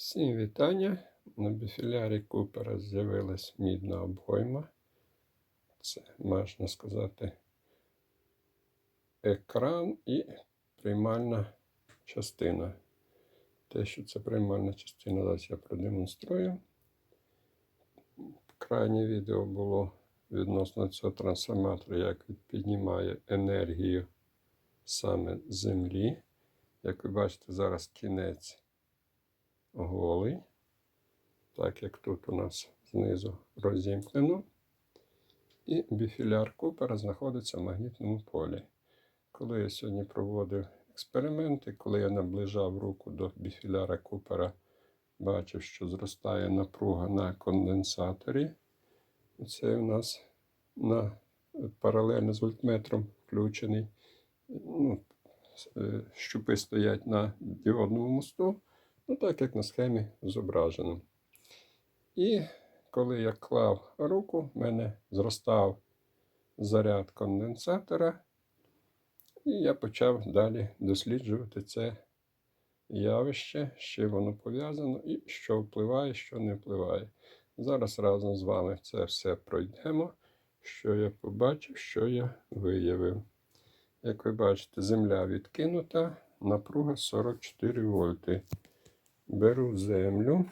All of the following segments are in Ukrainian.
Всім вітання. На біфілярі Купера з'явилась мідна обойма. Це, можна сказати, екран і приймальна частина. Те, що це приймальна частина, зараз я продемонструю. Крайнє відео було відносно цього трансформатора, як він піднімає енергію саме землі. Як ви бачите, зараз кінець голий, так як тут у нас знизу розімкнено. І біфіляр Купера знаходиться в магнітному полі. Коли я сьогодні проводив експерименти, коли я наближав руку до біфіляра Купера, бачив, що зростає напруга на конденсаторі. Це у нас на паралельно з вольтметром включений. Ну, е, щупи стоять на діодному мосту. Ну, так як на схемі зображено. І коли я клав руку, в мене зростав заряд конденсатора, і я почав далі досліджувати це явище, з чим воно пов'язано, і що впливає, що не впливає. Зараз разом з вами це все пройдемо, що я побачив, що я виявив. Як ви бачите, земля відкинута, напруга 44 вольти беру землю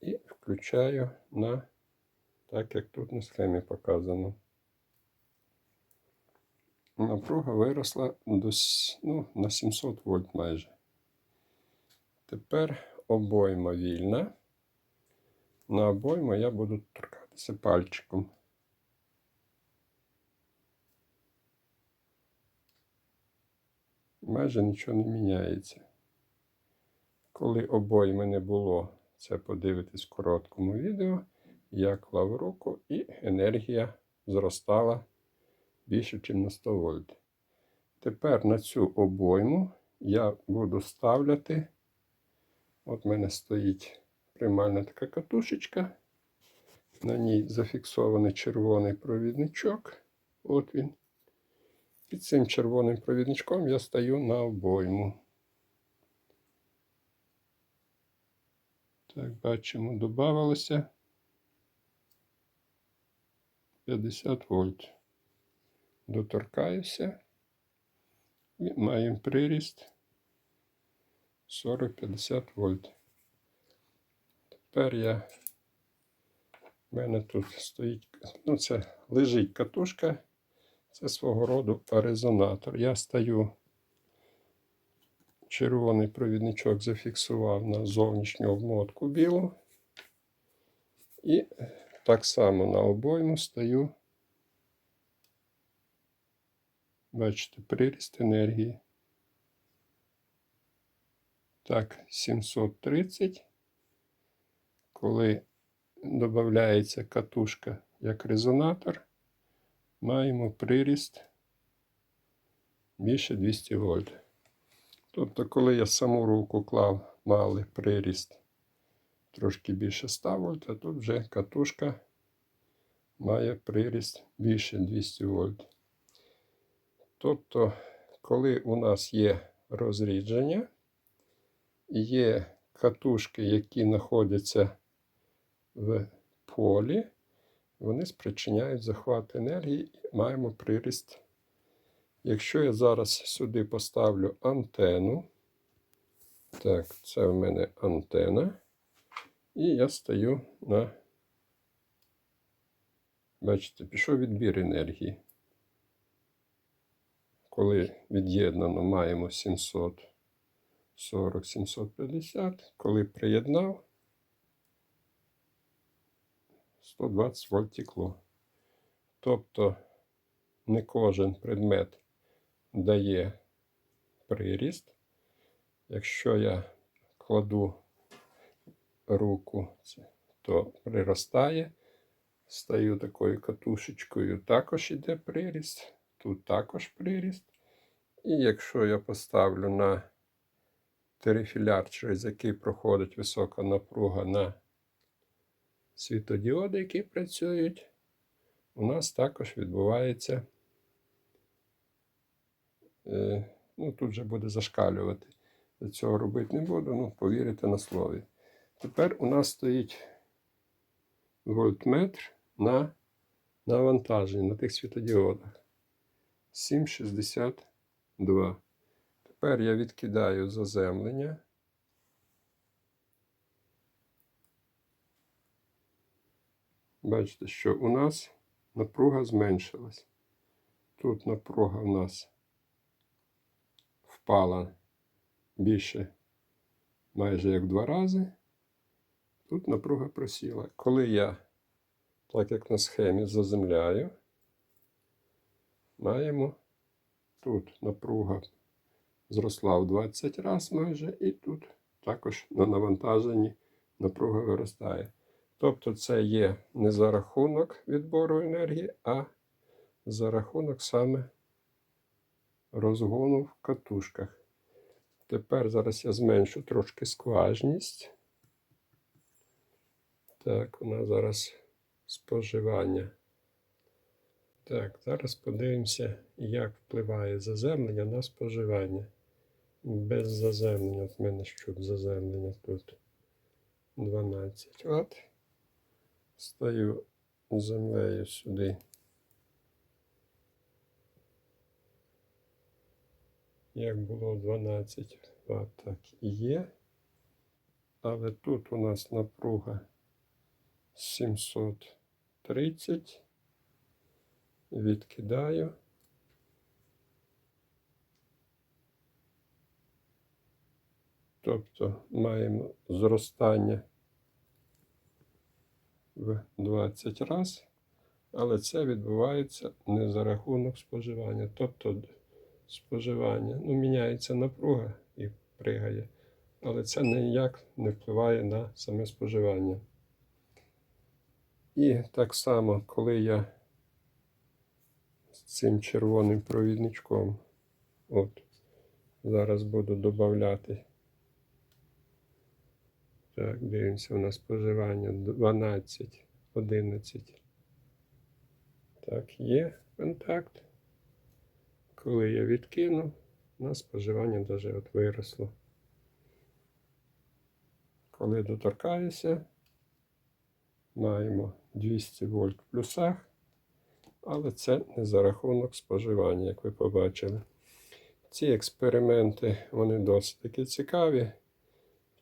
і включаю на так, як тут на схемі показано. Напруга виросла до, ну, на 700 вольт майже. Тепер обойма вільна. На обойму я буду торкатися пальчиком. Майже нічого не міняється. Коли обойми не було, це подивитись в короткому відео, я клав руку і енергія зростала більше, ніж на 100 вольт. Тепер на цю обойму я буду ставляти. От в мене стоїть приймальна така катушечка. На ній зафіксований червоний провідничок. От він. Під цим червоним провідничком я стаю на обойму. Так, бачимо, додавалося 50 вольт. Доторкаюся і маємо приріст 40-50 вольт. Тепер я в мене тут стоїть, ну це лежить катушка. Це свого роду резонатор. Я стаю, червоний провідничок зафіксував на зовнішню обмотку білу. І так само на обойму стаю. Бачите, приріст енергії. Так, 730. Коли додається катушка як резонатор маємо приріст більше 200 вольт. Тобто, коли я саму руку клав, мали приріст трошки більше 100 вольт, а тут вже катушка має приріст більше 200 вольт. Тобто, коли у нас є розрідження, є катушки, які знаходяться в полі, вони спричиняють захват енергії і маємо приріст. Якщо я зараз сюди поставлю антенну, так, це в мене антена, і я стою на, бачите, пішов відбір енергії. Коли від'єднано маємо 740-750, коли приєднав, 120 вольт текло. Тобто не кожен предмет дає приріст. Якщо я кладу руку, то приростає. Стаю такою катушечкою, також іде приріст. Тут також приріст. І якщо я поставлю на терефіляр, через який проходить висока напруга на світодіоди, які працюють, у нас також відбувається е, Ну, тут вже буде зашкалювати. Цього робити не буду, ну, повірите на слові. Тепер у нас стоїть вольтметр на навантаженні на тих світодіодах. 7,62. Тепер я відкидаю заземлення. Бачите, що у нас напруга зменшилась. Тут напруга у нас впала більше майже як два рази. Тут напруга просіла. Коли я, так як на схемі, заземляю, маємо тут напруга зросла в 20 разів майже, і тут також на навантаженні напруга виростає. Тобто це є не за рахунок відбору енергії, а за рахунок саме розгону в катушках. Тепер зараз я зменшу трошки скважність. Так, у нас зараз споживання. Так, зараз подивимося, як впливає заземлення на споживання. Без заземлення. От в мене що заземлення тут 12 Вт. Стаю землею сюди. Як було 12 Вт, так і є. Але тут у нас напруга 730. Відкидаю. Тобто маємо зростання в 20 раз, але це відбувається не за рахунок споживання. Тобто споживання, ну, міняється напруга і пригає, але це ніяк не впливає на саме споживання. І так само, коли я з цим червоним провідничком, от, зараз буду додати. Так, дивимося, у нас споживання 12, 11. Так, є контакт. Коли я відкину, у нас споживання навіть от виросло. Коли доторкаюся, маємо 200 вольт в плюсах, але це не за рахунок споживання, як ви побачили. Ці експерименти вони досить таки цікаві.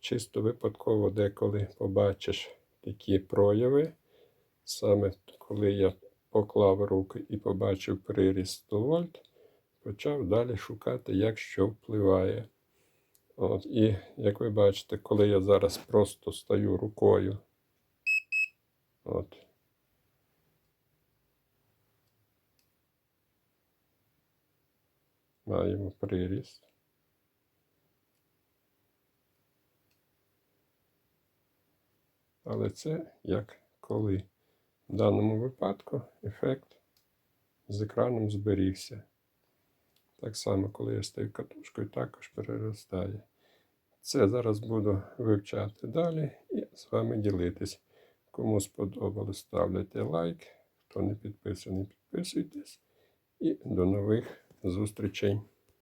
Чисто випадково деколи побачиш такі прояви. Саме коли я поклав руки і побачив приріст 100 вольт, почав далі шукати, як що впливає. От, І як ви бачите, коли я зараз просто стаю рукою, от, маємо приріст. Але це як коли. В даному випадку ефект з екраном зберігся. Так само, коли я стаю катушкою, також переростає. Це зараз буду вивчати далі і з вами ділитись. Кому сподобалось, ставляйте лайк. Хто не підписаний, підписуйтесь. І до нових зустрічей.